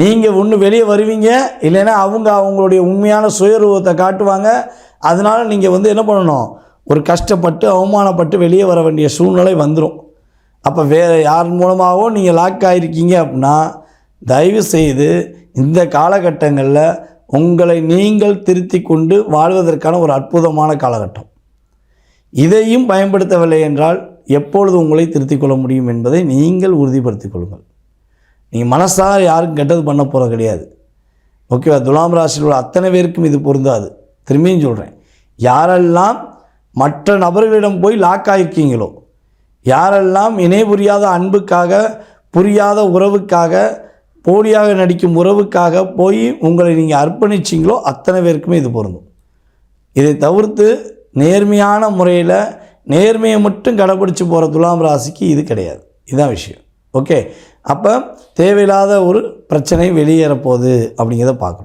நீங்கள் ஒன்று வெளியே வருவீங்க இல்லைன்னா அவங்க அவங்களுடைய உண்மையான சுயரூபத்தை காட்டுவாங்க. அதனால் நீங்கள் வந்து என்ன பண்ணணும்? ஒரு கஷ்டப்பட்டு அவமானப்பட்டு வெளியே வர வேண்டிய சூழ்நிலை வந்துடும் அப்போ வேறு யார் மூலமாகவோ நீங்கள் லாக் ஆகிருக்கீங்க அப்படின்னா தயவு செய்து இந்த காலகட்டங்களில் உங்களை நீங்கள் திருத்தி கொண்டு வாழ்வதற்கான ஒரு அற்புதமான காலகட்டம். இதையும் பயன்படுத்தவில்லை என்றால் எப்பொழுது உங்களை திருத்திக் கொள்ள முடியும் என்பதை நீங்கள் உறுதிப்படுத்திக் கொள்ளுங்கள். நீங்கள் மனசார யாருக்கும் கெட்டது பண்ண போகிறது கிடையாது. ஓகேவா? துலாம் ராசியில் உள்ள அத்தனை பேருக்கும் இது பொருந்தாது. திரும்பியும் சொல்கிறேன் யாரெல்லாம் மற்ற நபர்களிடம் போய் லாக் ஆகிருக்கீங்களோ யாரெல்லாம் இணை புரியாத அன்புக்காக புரியாத உறவுக்காக போலியாக நடிக்கும் உறவுக்காக போய் உங்களை நீங்கள் அர்ப்பணிச்சிங்களோ அத்தனை பேருக்குமே இது பொருந்தும். இதை தவிர்த்து நேர்மையான முறையில் நேர்மையை மட்டும் கடைபிடிச்சி போகிற துலாம் ராசிக்கு இது கிடையாது. இதுதான் விஷயம். ஓகே. அப்போ தேவையில்லாத ஒரு பிரச்சனை வெளியேற போகுது அப்படிங்கிறத பார்க்கணும்.